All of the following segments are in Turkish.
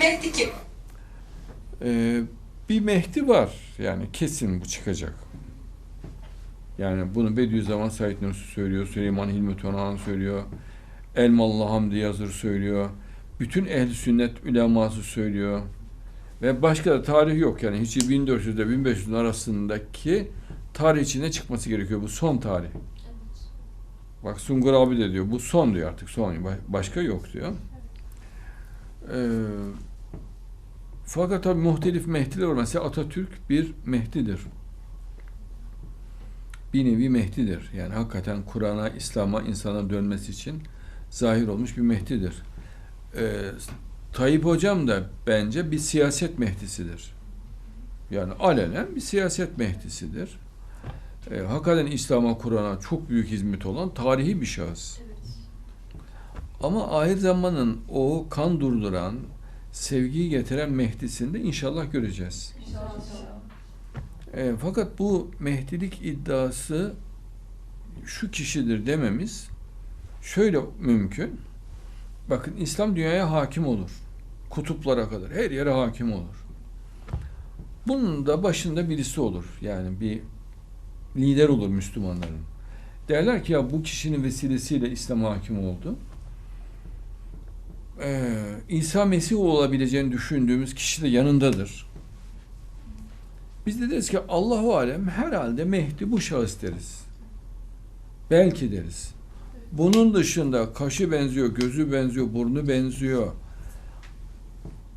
Mehdi kim? Ee, bir Mehdi var. Yani kesin bu çıkacak. Yani bunu Bediüzzaman Said Nursi söylüyor, Süleyman Hilmi Tonahan söylüyor, Elmalı Hamdi Yazır söylüyor, bütün ehl sünnet uleması söylüyor. Ve başka da tarih yok yani hiç 1400 ile 1500 arasındaki tarih içinde çıkması gerekiyor. Bu son tarih. Bak Sungur abi de diyor bu son diyor artık son. Ba- Başka yok diyor. Ee, fakat tabi muhtelif Mehdiler var. Mesela Atatürk bir Mehdidir. Bir nevi Mehdidir. Yani hakikaten Kur'an'a, İslam'a, insana dönmesi için zahir olmuş bir Mehdidir. Ee, Tayyip Hocam da bence bir siyaset Mehdisidir. Yani alenen bir siyaset Mehdisidir. Ee, hakikaten İslam'a, Kur'an'a çok büyük hizmet olan tarihi bir şahıs. Ama ahir zamanın o kan durduran, sevgiyi getiren Mehdi'sini de inşallah göreceğiz. E, fakat bu Mehdilik iddiası şu kişidir dememiz şöyle mümkün. Bakın İslam dünyaya hakim olur. Kutuplara kadar her yere hakim olur. Bunun da başında birisi olur. Yani bir lider olur Müslümanların. Derler ki ya bu kişinin vesilesiyle İslam hakim oldu. Ee, İsa Mesih olabileceğini düşündüğümüz kişi de yanındadır. Biz de deriz ki Allahu alem herhalde Mehdi bu şahıs deriz. Belki deriz. Bunun dışında kaşı benziyor, gözü benziyor, burnu benziyor.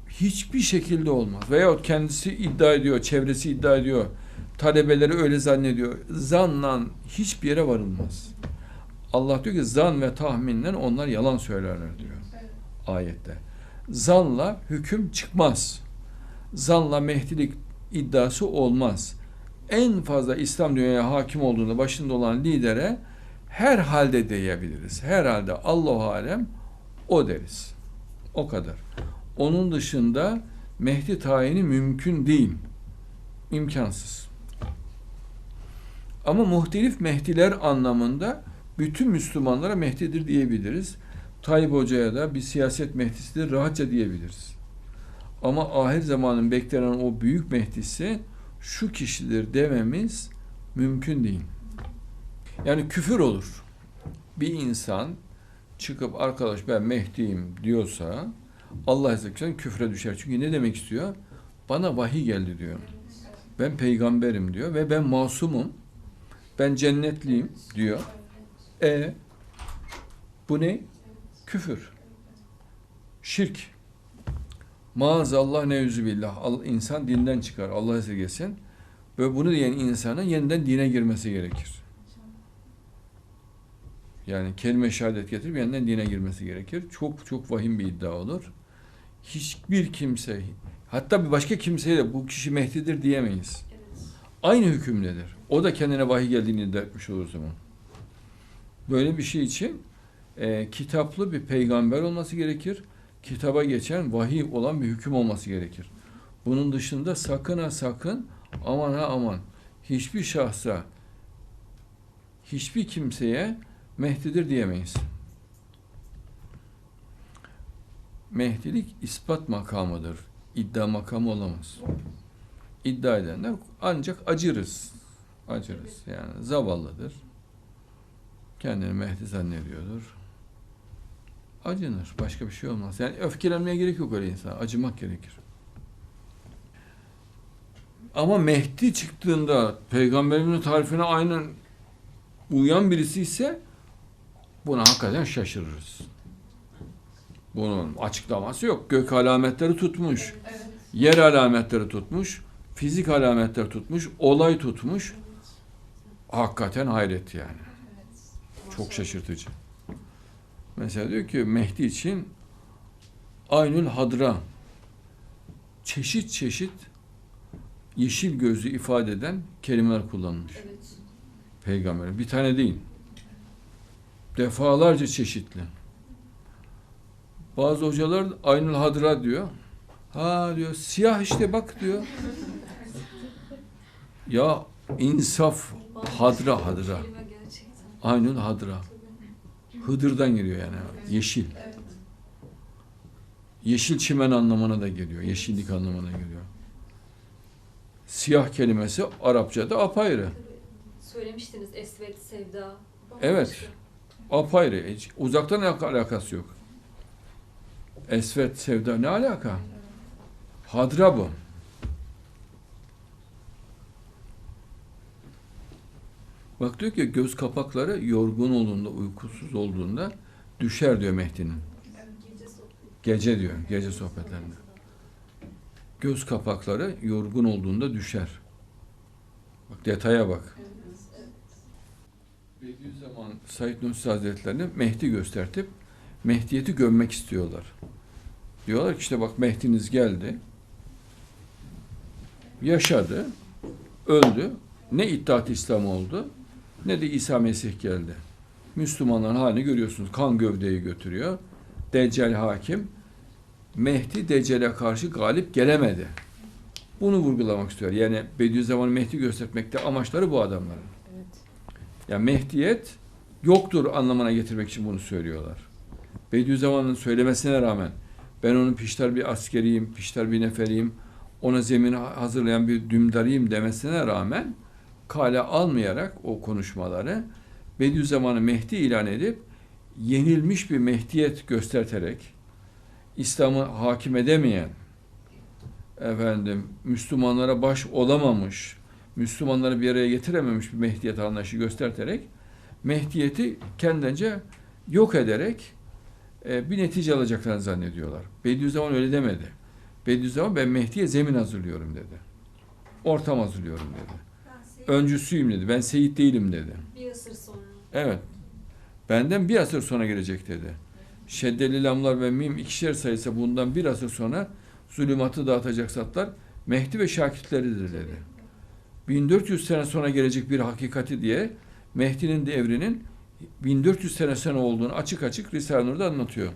Hiçbir şekilde olmaz. Veyahut kendisi iddia ediyor, çevresi iddia ediyor. Talebeleri öyle zannediyor. Zanla hiçbir yere varılmaz. Allah diyor ki zan ve tahminle onlar yalan söylerler diyor ayette. Zanla hüküm çıkmaz. Zanla mehdilik iddiası olmaz. En fazla İslam dünyaya hakim olduğunda başında olan lidere her halde diyebiliriz. Herhalde Allahu alem o deriz. O kadar. Onun dışında Mehdi tayini mümkün değil. İmkansız. Ama muhtelif Mehdiler anlamında bütün Müslümanlara Mehdidir diyebiliriz. Tayyip Hoca'ya da bir siyaset Mehdisidir rahatça diyebiliriz. Ama ahir zamanın beklenen o büyük Mehdisi şu kişidir dememiz mümkün değil. Yani küfür olur. Bir insan çıkıp arkadaş ben Mehdi'yim diyorsa Allah Azze ve Celle küfre düşer. Çünkü ne demek istiyor? Bana vahiy geldi diyor. Ben peygamberim diyor ve ben masumum. Ben cennetliyim diyor. E bu ne? Küfür. Şirk. Maazallah neüzü billah. İnsan dinden çıkar. Allah esirgesin. Ve bunu diyen insanın yeniden dine girmesi gerekir. Yani kelime şehadet getirip yeniden dine girmesi gerekir. Çok çok vahim bir iddia olur. Hiçbir kimse, hatta bir başka kimseye de bu kişi Mehdi'dir diyemeyiz. Aynı hükümdedir. O da kendine vahiy geldiğini iddia etmiş olur zaman. Böyle bir şey için e, kitaplı bir peygamber olması gerekir. Kitaba geçen vahiy olan bir hüküm olması gerekir. Bunun dışında sakın ha sakın aman ha aman hiçbir şahsa hiçbir kimseye Mehdidir diyemeyiz. Mehdilik ispat makamıdır. İddia makamı olamaz. İddia edenler ancak acırız. Acırız. Yani zavallıdır. Kendini Mehdi zannediyordur. Acınır. Başka bir şey olmaz. Yani öfkelenmeye gerek yok öyle insan. Acımak gerekir. Ama Mehdi çıktığında peygamberimin tarifine aynen uyan birisi ise buna hakikaten şaşırırız. Bunun açıklaması yok. Gök alametleri tutmuş. Yer alametleri tutmuş. Fizik alametleri tutmuş. Olay tutmuş. Hakikaten hayret yani. Çok şaşırtıcı. Mesela diyor ki Mehdi için Aynül Hadra çeşit çeşit yeşil gözlü ifade eden kelimeler kullanmış. Peygamber. Bir tane değil. Defalarca çeşitli. Bazı hocalar Aynül Hadra diyor. Ha diyor siyah işte bak diyor. Ya insaf hadra hadra. Aynül Hadra. Hıdır'dan geliyor yani. Yeşil. yeşil çimen anlamına da geliyor. Yeşillik anlamına geliyor. Siyah kelimesi Arapçada apayrı. Söylemiştiniz Esvet, Sevda. Evet. Apayrı. Hiç uzaktan alak- alakası yok. Esvet, sevda ne alaka? Hadra bu. Bak diyor ki göz kapakları yorgun olduğunda, uykusuz olduğunda düşer diyor Mehdi'nin. Gece diyor, gece sohbetlerinde. Göz kapakları yorgun olduğunda düşer. Bak detaya bak. Bediüzzaman Said Nursi Hazretlerini Mehdi göstertip Mehdiyeti gömmek istiyorlar. Diyorlar ki işte bak Mehdi'niz geldi. Yaşadı. Öldü. Ne İttihat İslam oldu ne de İsa Mesih geldi. Müslümanların halini görüyorsunuz. Kan gövdeyi götürüyor. Deccal hakim. Mehdi Deccal'e karşı galip gelemedi. Bunu vurgulamak istiyor. Yani Bediüzzaman'ı Mehdi göstermekte amaçları bu adamların. Yani Mehdiyet yoktur anlamına getirmek için bunu söylüyorlar. Bediüzzaman'ın söylemesine rağmen ben onun piştar bir askeriyim, piştar bir neferiyim, ona zemini hazırlayan bir dümdarıyım demesine rağmen kale almayarak o konuşmaları Bediüzzaman'ı Mehdi ilan edip yenilmiş bir Mehdiyet gösterterek İslam'ı hakim edemeyen efendim Müslümanlara baş olamamış, Müslümanları bir araya getirememiş bir Mehdiyet anlayışı gösterterek Mehdiyeti kendince yok ederek e, bir netice alacaklarını zannediyorlar. Bediüzzaman öyle demedi. Bediüzzaman ben Mehdi'ye zemin hazırlıyorum dedi. Ortam hazırlıyorum dedi. Öncüsüyüm dedi. Ben seyit değilim dedi. Bir asır sonra. Evet. Benden bir asır sonra gelecek dedi. Şeddeli lamlar ve mim ikişer sayısı bundan bir asır sonra zulümatı dağıtacak zatlar Mehdi ve şakitleridir dedi. 1400 sene sonra gelecek bir hakikati diye Mehdi'nin devrinin 1400 sene sonra olduğunu açık açık Risale-i Nur'da anlatıyor.